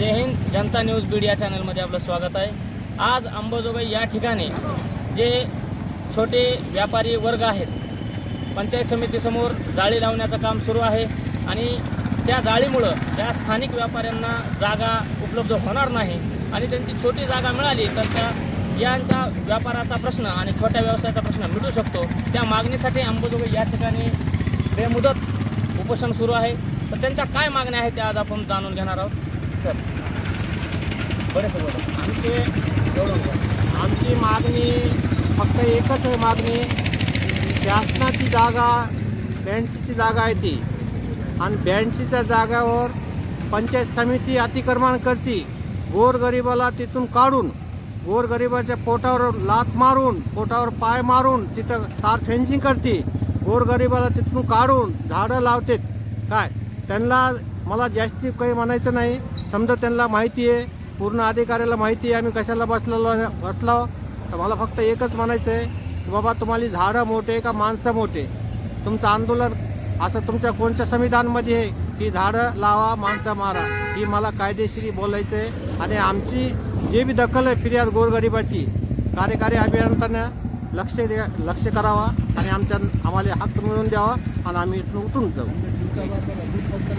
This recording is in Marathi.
जय हिंद जनता न्यूज मीडिया चॅनलमध्ये आपलं स्वागत आहे. आज अंबाजोगाई या ठिकाणी जे छोटे व्यापारी वर्ग आहेत पंचायत समितीसमोर जाळी लावण्याचं काम सुरू आहे आणि त्या जाळीमुळं त्या स्थानिक व्यापाऱ्यांना जागा उपलब्ध होणार नाही आणि त्यांची छोटी जागा मिळाली तर त्या यांचा व्यापाराचा प्रश्न आणि छोट्या व्यवसायाचा प्रश्न मिटू शकतो. त्या मागणीसाठी अंबाजोगाई या ठिकाणी बेमुदत उपोषण सुरू आहे. तर त्यांच्या काय मागण्या आहेत त्या आज आपण जाणून घेणार आहोत. सर. बरं सर बोला आमचे आमची मागणी फक्त एकच आहे मागणी शासनाची जागा ब्याऐंशीची जागा आहे ती. आणि ब्याऐंशीच्या जागावर पंचायत समिती अतिक्रमण करते. गोरगरिबाला तिथून काढून गोरगरिबाच्या पोटावर लात मारून पोटावर पाय मारून तिथं तार फेन्सिंग करते. गोरगरिबाला तिथून काढून झाडं लावते काय? त्यांना मला जास्ती काही म्हणायचं नाही. समजा त्यांना माहिती आहे पूर्ण अधिकाऱ्याला माहिती आहे आम्ही कशाला बसलेलो बसलो. तर मला फक्त एकच म्हणायचं आहे की बाबा तुम्हाला झाडं मोठे का माणसं मोठे? तुमचं आंदोलन असं तुमच्या कोणत्या संविधानमध्ये आहे की झाडं लावा माणसं मारा? ही मला कायदेशीर बोलायचं आहे. आणि आमची जे बी दखल आहे फिर्याद गोरगरिबाची कार्यकारी अभियंत्यानं लक्ष दे लक्ष करावा. आणि आमच्या आम्हाला हक्क मिळवून द्यावा. आणि आम्ही इथून उठून जाऊ.